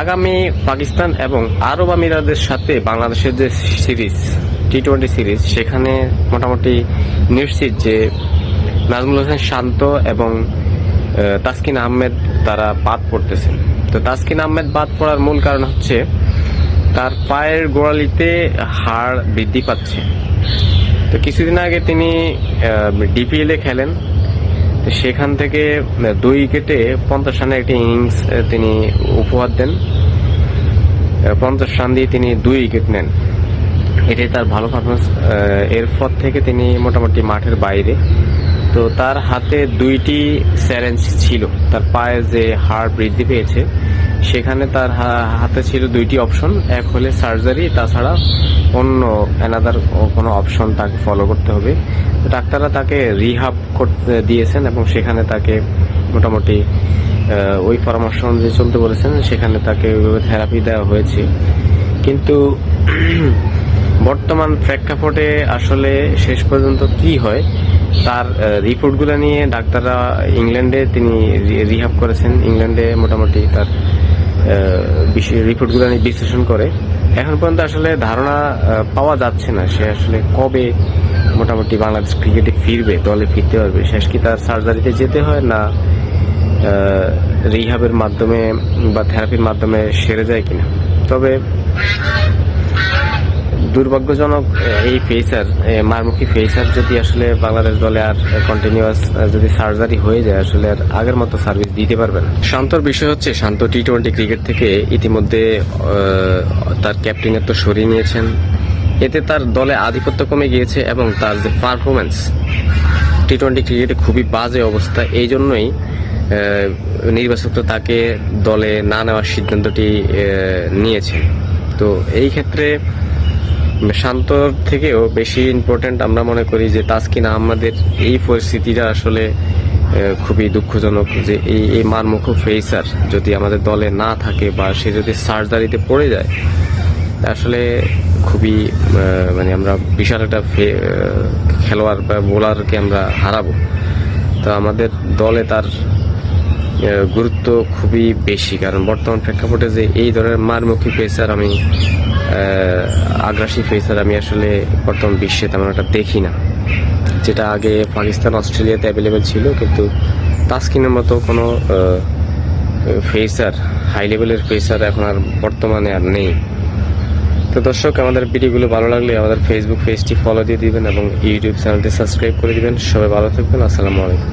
আগামী পাকিস্তান এবং আরব আমিরাদের সাথে বাংলাদেশের যে সিরিজ টি টোয়েন্টি সিরিজ, সেখানে মোটামুটি নিশ্চিত যে নাজমুল হোসেন শান্ত এবং তাসকিন আহমেদ তারা বাদ পড়তেছেন। তো তাসকিন আহমেদ বাদ পড়ার মূল কারণ হচ্ছে তার পায়ের গোড়ালিতে হাড় বৃদ্ধি পাচ্ছে। তো কিছুদিন আগে তিনি ডিপিএলে খেলেন। সেখান থেকে দুই উইকেটে পঞ্চাশ রানের একটি ইনিংস তিনি উপহার দেন। পঞ্চাশ রান দিয়ে তিনি দুই উইকেট নেন। এটাই তার ভালো পারফরমেন্স এরপর থেকে তিনি মোটামুটি মাঠের বাইরে। তো তার হাতে দুইটি চ্যালেঞ্জ ছিল। তার পায়ে যে হাড় বৃদ্ধি পেয়েছে সেখানে তার হাতে ছিল দুইটি অপশন এক হলে সার্জারি তাছাড়া অন্য অ্যানাদার কোনো অপশন তাকে ফলো করতে হবে। ডাক্তাররা তাকে রিহাব করতে দিয়েছেন এবং সেখানে তাকে মোটামুটি ওই পরামর্শ অনুযায়ী চলতে বলেছেন, সেখানে তাকে ওইভাবে থেরাপি দেওয়া হয়েছে। কিন্তু বর্তমান প্রেক্ষাপটে আসলে শেষ পর্যন্ত কি হয়, তার রিপোর্টগুলো নিয়ে ডাক্তাররা ইংল্যান্ডে তিনি রিহাব করেছেন। ইংল্যান্ডে মোটামুটি তার রিপোর্টগুলো নিয়ে বিশ্লেষণ করে। এখন পর্যন্ত আসলে ধারণা পাওয়া যাচ্ছে না সে আসলে কবে মোটামুটি বাংলাদেশ ক্রিকেটে ফিরবে, দলে ফিরতে পারবে। শেষ কি তার সার্জারিতে যেতে হয় না রিহাবের মাধ্যমে বা থেরাপির মাধ্যমে সেরে যায় কিনা? তবে দুর্ভাগ্যজনক এই ফেসার মারমুখী ফেসার যদি আসলে বাংলাদেশ দলে আর কন্টিনিউয়াস যদি সার্জারি হয়ে যায়, আসলে আর আগের মতো সার্ভিস দিতে পারবে না। শান্তর বিষয় হচ্ছে, শান্ত টি টোয়েন্টি ক্রিকেট থেকে ইতিমধ্যে তার ক্যাপ্টেনের তো সরিয়ে নিয়েছেন। এতে তার দলে আধিপত্য কমে গিয়েছে এবং তার যে পারফরমেন্স টি টোয়েন্টি ক্রিকেটে খুবই বাজে অবস্থা। এই জন্যই নির্বাচকরা তাকে দলে না নেওয়ার সিদ্ধান্তটি নিয়েছে। তো এই ক্ষেত্রে শান্তর থেকেও বেশি ইম্পর্টেন্ট আমরা মনে করি যে তাসকিন আমাদের এই পরিস্থিতিটা আসলে খুবই দুঃখজনক যে এই এই মারমুখ ফেসার যদি আমাদের দলে না থাকে বা সে যদি সার্জারিতে পড়ে যায়, আসলে খুবই মানে আমরা বিশাল একটা খেলোয়াড় বা বোলারকে আমরা হারাবো। তো আমাদের দলে তার গুরুত্ব খুবই বেশি। কারণ বর্তমান প্রেক্ষাপটে যে এই ধরনের মারমুখী পেসার আমি আগ্রাসী ফেসার আমি আসলে বর্তমান বিশ্বে তেমন একটা দেখি না। যেটা আগে পাকিস্তান, অস্ট্রেলিয়াতে অ্যাভেলেবেল ছিল, কিন্তু তাস্কিনের মতো কোনো ফেসার হাই লেভেলের ফেসার এখন আর বর্তমানে আর নেই। তো দর্শক, আমাদের ভিডিওগুলো ভালো লাগলে আমাদের ফেসবুক পেজটি ফলো দিয়ে দিবেন এবং ইউটিউব চ্যানেলটি সাবস্ক্রাইব করে দিবেন। সবাই ভালো থাকবেন। আসসালামু আলাইকুম।